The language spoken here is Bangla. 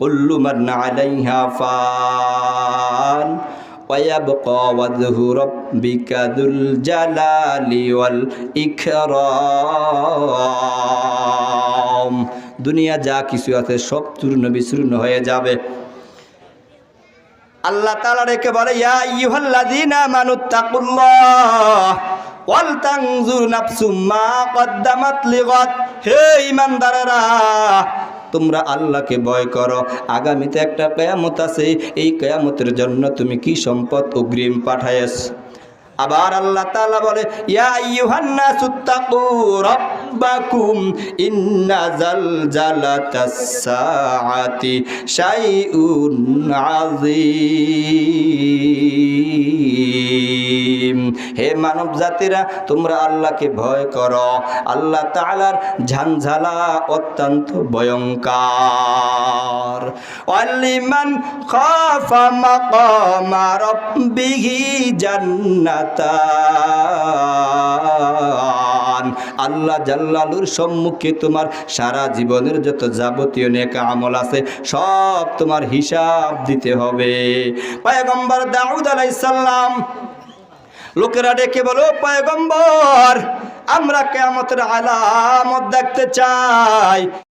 কুল্লু মান আলাইহা ফান ويبقى وجه ربك ذو الجلال والإكرام দুনিয়া যা কিছু আছে সব চূর্ণ বিচূর্ণ হয়ে যাবে আল্লাহ তাআলা রেখে বলে ইয়া আইয়ুহাল্লাযীনা আমানুত্তাকুল্লাহ ওয়াল তানজুর নাফসুম মা কদ্দামাত লিগাদ হে ঈমানদারেরা তোমরা আল্লাহকে ভয় করো। আগামীতে একটা কেয়ামত আছে। এই কেয়ামতের জন্য তুমি কি সম্পদ অগ্রিম পাঠায়েছ আবার আল্লাহ তাআলা বলে, ইয়া আইয়ুহান নাসুত্তাকু রাব্বাকুম, ইন্না জালজালাতাস সাআতি শাইউন আযীম। মানব জাতিরা, তোমরা আল্লাহকে ভয় করো। আল্লাহ তালার ঝানঝালা অত্যন্ত ভয়ঙ্কার। ওয়ালিমান খাফা মাকামা জান্নাতান। আল্লাহ জাল্লালুর সম্মুখে তোমার সারা জীবনের যত যাবতীয় নেকা আমল আছে, সব তোমার হিসাব দিতে হবে। পয়গম্বর দাউদ আলাইহিস সালাম লোকেরা ডেকে বলো পয়গম্বর আমরা কেমতের আলামত দেখতে চাই।